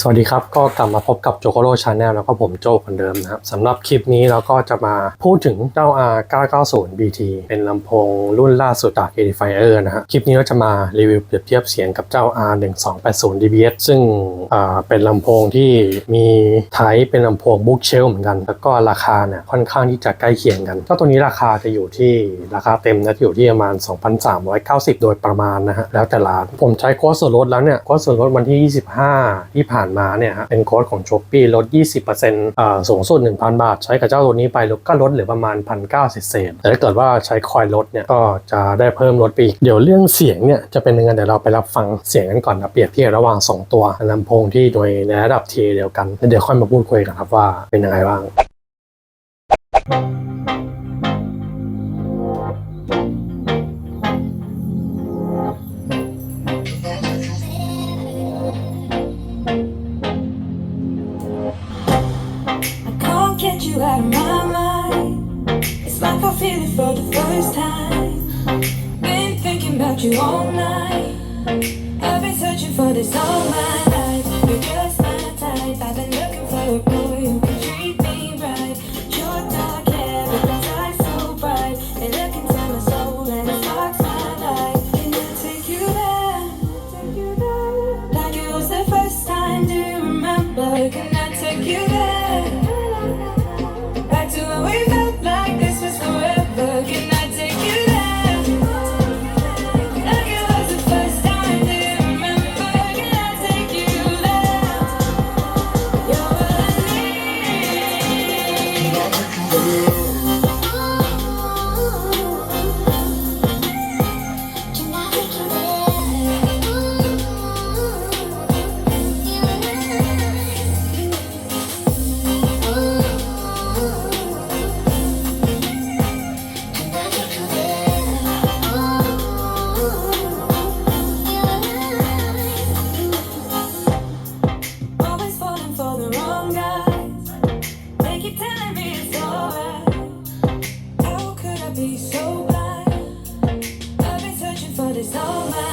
สวัสดีครับ ก็กลับมาพบกับโจโกโร่ชาแนลแล้วก็ผมโจคนเดิมนะครับสำหรับคลิปนี้เราก็จะมาพูดถึงเจ้า R990 BT เป็นลำโพงรุ่นล่าสุดจาก Edifier นะฮะคลิปนี้เราจะมารีวิวเปรียบเทียบเสียงกับเจ้า R1280 dBs ซึ่งเป็นลำโพงที่มีไทป์เป็นลำโพงบุ๊กเชลเหมือนกัน แล้วก็ราคาเนี่ยค่อนข้างที่จะใกล้เคียงกันเจ้าตัวนี้ราคาจะอยู่ที่ราคาเต็มนะจะอยู่ที่ประมาณ 2,390 โดยประมาณนะฮะแล้วแต่ร้านผมใช้โค้ดส่วนลดแล้วเนี่ยโค้ดส่วนลดวันที่ 25ที่ผ่านมาเนี่ยฮะเป็นโค้ดของ s h o p e e ลด 20%อ่าสูงสุด 1,000 บาท ใช้กับเจ้าตัวนี้ไปลดก็ลดเหลือประมาณ 1,900เศษแต่ถ้าเกิดว่าใช้คอยลดเนี่ยก็จะได้เพิ่มลดไปอีก เดี๋ยวเรื่องเสียงเนี่ยจะเป็นยังไงเดี๋ยวเราไปรับฟังเสียงกันก่อนนะเปรียบเทียบระหว่าง 2 ตัวลำโพงที่โดยในระดับเทเดียวกัน เดี๋ยวค่อยมาพูดคุยกันครับว่าเป็นยังไงบ้าง you all night. I've been searching for this all my life. You're just my type. I've been looking for a So much.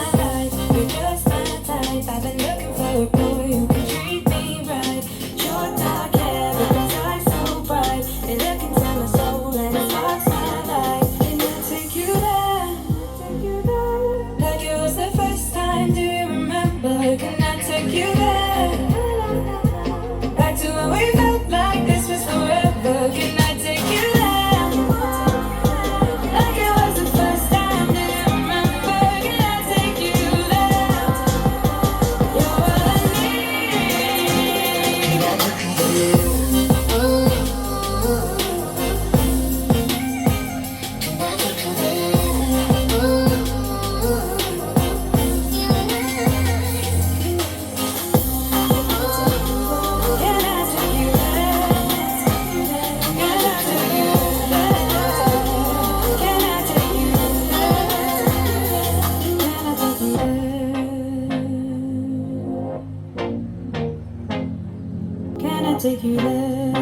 There? Can I take you there?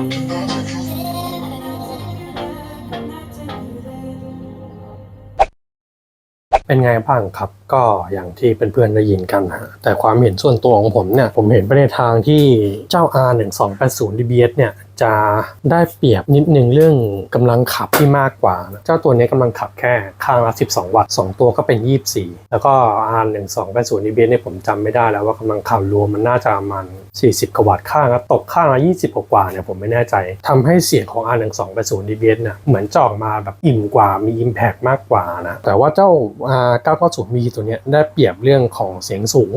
เป็นไงบ้างครับ ก็อย่างที่เพื่อนๆได้ยินกันฮะแต่ความเห็นส่วนตัวของผมเนี่ย ผมเห็นไปในทางที่เจ้า R1280 dBs เนี่ย จะได้เปรียบนิดนึงเรื่องกำลังขับที่มากกว่านะเจ้าตัวนี้กำลังขับแค่ข้างละ 12 วัตต์ 2 ตัวก็เป็น 24 แล้วก็ R1280 dBs เนี่ยผมจำไม่ได้แล้วว่ากำลังขับรวมมันน่าจะประมาณ40 กว่าวัตต์ข้างละตกข้างละ 20 กว่าเนี่ยผมไม่แน่ใจทำให้เสียงของ R1280 dBs เนี่ยเหมือนจออกมาแบบอิ่มกว่ามี Impact มากกว่านะแต่ว่าเจ้า R990 มีตัววนี้ได้เปรียบเรื่องของเสียงสูง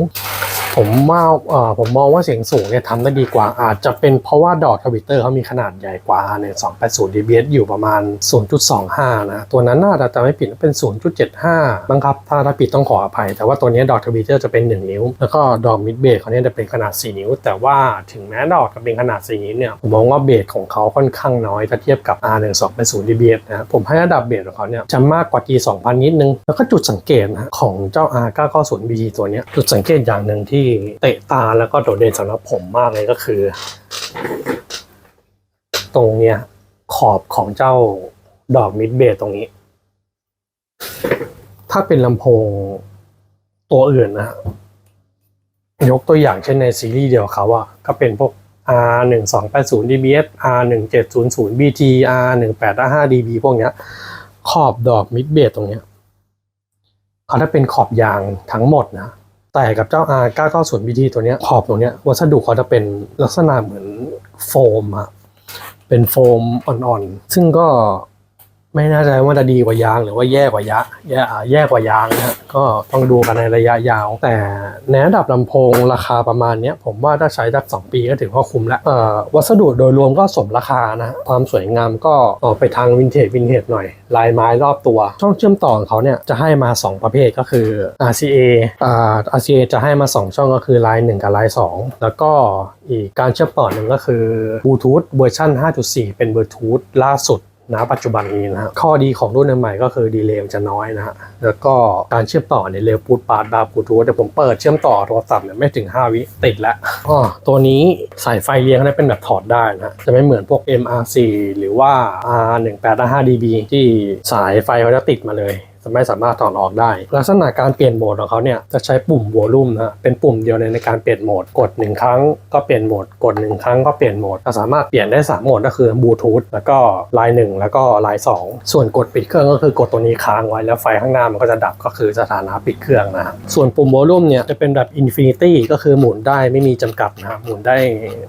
ผมว่าเอ่อผมมองว่าเสียงสูงเนี่ยทำได้ดีกว่าอาจจะเป็นเพราะว่าดอกทวิตเตอร์เขามีขนาดใหญ่กว่าใน280 dBs อยู่ประมาณ 0.25 นะ ตัวนั้นน่าจะจำไม่ผิดเป็น 0.75บ้างครับถ้าถ้าผิดต้องขออภัย แต่ว่าตัวนี้ดอกทวิตเตอร์จะเป็น 1 นิ้ว แล้วก็ดอกมิดเบสเขาเนี่ยจะเป็นขนาด 4 นิ้ว แต่ว่าถึงแม้ดอกจะเป็นขนาด 4 นิ้วเนี่ยผมมองว่าเบสของเขาค่อนข้างน้อยถ้าเทียบกับ R1280 dBs นะผมให้ระดับเบสของเขาเนี่ยจะมากกว่า G 2000นิดนึงแล้วก็จุดสังเกตนะของเจ้า R990 BT ตัวเนี้ยจุดสังเกตอย่างหนึ่งที่เตะตาแล้วก็โดดเด่นสำหรับผมมากเลยก็คือ ตรงเนี้ยขอบของเจ้าดอกมิดเบสตรงนี้ ถ้าเป็นลำโพงตัวอื่นนะฮะยกตัวอย่างเช่นในซีรีส์เดียวเขาอะก็เป็นพวก R 1 2 8 0 dBs R 1 7 0 0 BT R 1 8 5 dB พวกเนี้ย ขอบดอกมิดเบสตรงเนี้ยเขาถ้าเป็นขอบยางทั้งหมดนะ แต่กับเจ้า R 990 BT ตัวเนี้ยขอบตรงเนี้ยวัสดุเขาจะเป็นลักษณะเหมือนโฟมอะเป็นโฟมอ่อนๆ ซึ่งก็ ไม่แน่ใจว่าจะดีกว่ายางหรือว่าแย่กว่ายะแย่แย่กว่ายางนะก็ต้องดูกันในระยะยาว แต่ในะดับลำโพงราคาประมาณนี้ผมว่าถ้าใช้สักสองปีก็ถือว่าคุ้มแล้ววัสดุโดยรวมก็สมราคานะความสวยงามก็ออกไปทางวินเทจวินเทจหน่อย ลายไม้รอบตัว ช่องเชื่อมต่อของเขาเนี่ยจะให้มา 2 ประเภทก็คือ RCA อ่า RCA จะให้มา 2 ช่องก็คือลาย 1 กับลาย 2 แล้วก็อีกการเชื่อมต่อหนึ่งก็คือบลูทูธเวอร์ชัน5.4 เป็นบลูทูธล่าสุด ณปัจจุบันนี้นะฮะข้อดีของรุ่นใหม่ก็คือดีเลย์มันจะน้อยนะฮะแล้วก็การเชื่อมต่อเนี่ยเร็วปูดปาดบาบลูทูธแต่ผมเปิดเชื่อมต่อโทรศัพท์เนี่ยไม่ถึง 5 วิติดแล้วอ๋อตัวนี้สายไฟเลี้ยงเนี่ยเป็นแบบถอดได้นะฮะจะไม่เหมือนพวก MRC หรือว่า R1855 dB ที่สายไฟเขาจะติดมาเลย จะไม่สามารถถอนออกได้ ลักษณะการเปลี่ยนโหมดของเขาเนี่ยจะใช้ปุ่มวอลลุ่มนะเป็นปุ่มเดียวในในการเปลี่ยนโหมดกด 1 ครั้งก็เปลี่ยนโหมดกด 1 ครั้งก็เปลี่ยนโหมดก็สามารถเปลี่ยนได้ 3 โหมดก็คือบลูทูธแล้วก็ไลน์1แล้วก็ไลน์2ส่วนกดปิดเครื่องก็คือกดตัวนี้ค้างไว้แล้วไฟข้างหน้ามันก็จะดับก็คือสถานะปิดเครื่องนะส่วนปุ่มวอลลุ่มเนี่ยจะเป็นแบบอินฟินิตี้ก็คือหมุนได้ไม่มีจำกัดนะหมุนได้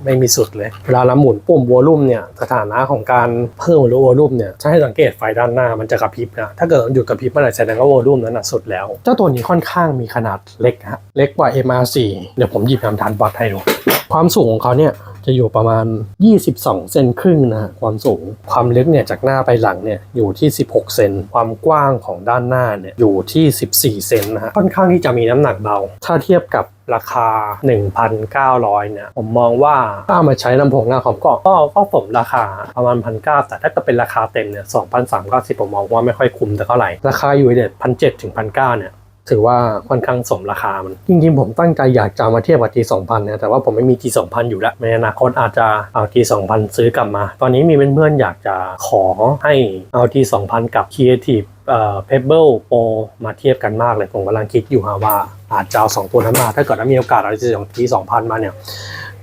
ไม่มีสุดเลยเวลาเราหมุนปุ่มวอลลุ่มเนี่ยสถานะของการเพิ่มหรือวอลลุ่มเนี่ยให้สังเกตไฟด้านหน้ามันจะกระพริบนะถ้าเกิดหยุดกระพริบเมื่อไหร่แสดงว่าวอลลุ่มนั้นสุดแล้ว เจ้าตัวนี้ค่อนข้างมีขนาดเล็กฮะเล็กกว่า MR4 เดี๋ยวผมหยิบนำทานวัดให้ดู ความสูงของเขาเนี่ย จะอยู่ประมาณ 22 เซนครึ่งนะฮะความสูง ความลึกเนี่ยจากหน้าไปหลังเนี่ยอยู่ที่ 16 เซน ความกว้างของด้านหน้าเนี่ยอยู่ที่ 14 เซนนะฮะ ค่อนข้างที่จะมีน้ำหนักเบา ถ้าเทียบกับราคา 1,900 เนี่ย ผมมองว่าถ้ามาใช้ลำโพงหน้าคอมก็ก็ก็สมราคาประมาณ 1,900 แต่ถ้าเกิดเป็นราคาเต็มเนี่ย2,390ผมมองว่าไม่ค่อยคุ้มแต่เท่าไหร่ ราคาอยู่เด็ด1,700 ถึง 1,900 เนี่ย ถือว่าค่อนข้างสมราคามัน จริงๆ ผมตั้งใจอยากจะมาเทียบกับ G2000 นะแต่ว่าผมไม่มี G2000 อยู่แล้วในอนาคตอาจจะเอา G2000 ซื้อกลับมา ตอนนี้มีเพื่อนๆอยากจะขอให้เอา G2000 กับ Creative เอ่อ Pebble Pro มาเทียบกันมากเลย ผมกำลังคิดอยู่ฮะว่าอาจจะเอาสองตัวนั้นมา ถ้าเกิดว่ามีโอกาสเอา G2000 มาเนี่ย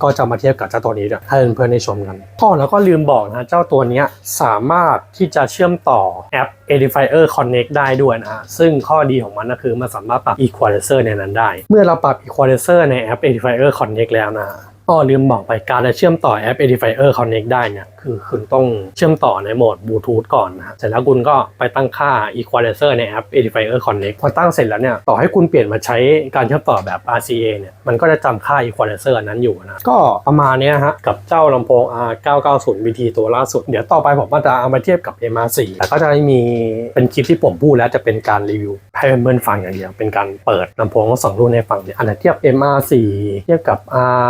ก็จะมาเทียบกับเจ้าตัวนี้ด้วยให้เพื่อนๆได้ชมกันพ่อแล้วก็ลืมบอกนะเจ้าตัวนี้สามารถที่จะเชื่อมต่อแอป Edifier Connect ได้ด้วยนะฮะซึ่งข้อดีของมันก็คือมันสามารถปรับ Equalizer ในนั้นได้ เมื่อเราปรับ Equalizer ในแอป Edifier Connect แล้วนะฮะก็ลืมบอกไปการจะเชื่อมต่อแอป Edifier Connect ได้เนี่ย คือคุณต้องเชื่อมต่อในโหมดบลูทูธก่อนนะฮะเสร็จแล้วคุณก็ไปตั้งค่า Equalizer ในแอป Edifier Connect พอตั้งเสร็จแล้วเนี่ยต่อให้คุณเปลี่ยนมาใช้การเชื่อมต่อแบบ RCA เนี่ยมันก็จะจำค่า Equalizer อันนั้นอยู่นะก็ประมาณนี้ฮะกับเจ้าลำโพง R990 BT ตัวล่าสุด เดี๋ยวต่อไปผมก็จะเอามาเทียบกับ MR4 แต่ก็จะไม่มีเป็นคลิปที่ผมพูดแล้วจะเป็นการรีวิวให้เพื่อนๆฟังอย่างเดียวเป็นการเปิดลำโพงทั้งสองรุ่นให้ฟังเนี่ยอันไหนเทียบ MR4 เทียบกับ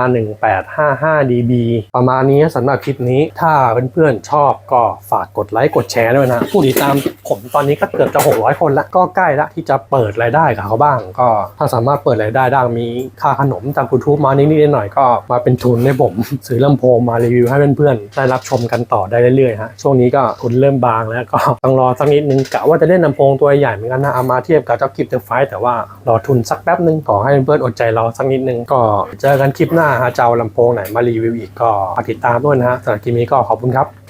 R1855 dB ประมาณนี้สำหรับคลิปนี้ถ้าเพื่อนๆชอบก็ฝากกดไลค์กดแชร์ด้วยนะผู้ติดตามผมตอนนี้ก็เกือบจะ 600 คนละก็ใกล้ละที่จะเปิดรายได้กับเขาบ้าง ก็ถ้าสามารถเปิดรายได้ได้มีค่าขนมจาก YouTube มานิดๆหน่อยๆก็มาเป็นทุนให้ผม ซื้อลำโพงมารีวิวให้เพื่อนๆได้รับชมกันต่อได้เรื่อยๆฮะช่วงนี้ก็ทุนเริ่มบางแล้วก็ต้องรอสักนิดนึงกะว่าจะเล่นลำโพงตัวใหญ่เหมือนกันนะเอามาเทียบกับเจ้ากิฟต์ไฟแต่ว่ารอทุนสักแป๊บนึงขอให้เพื่อนๆอดใจรอสักนิดนึงก็เจอกันคลิปหน้าฮะเจะเอาลำโพงไหนมารีวิวอีกก็ติดตามด้วยนะฮะสำหรับคลิปนี้ก็ขอบคุณครับ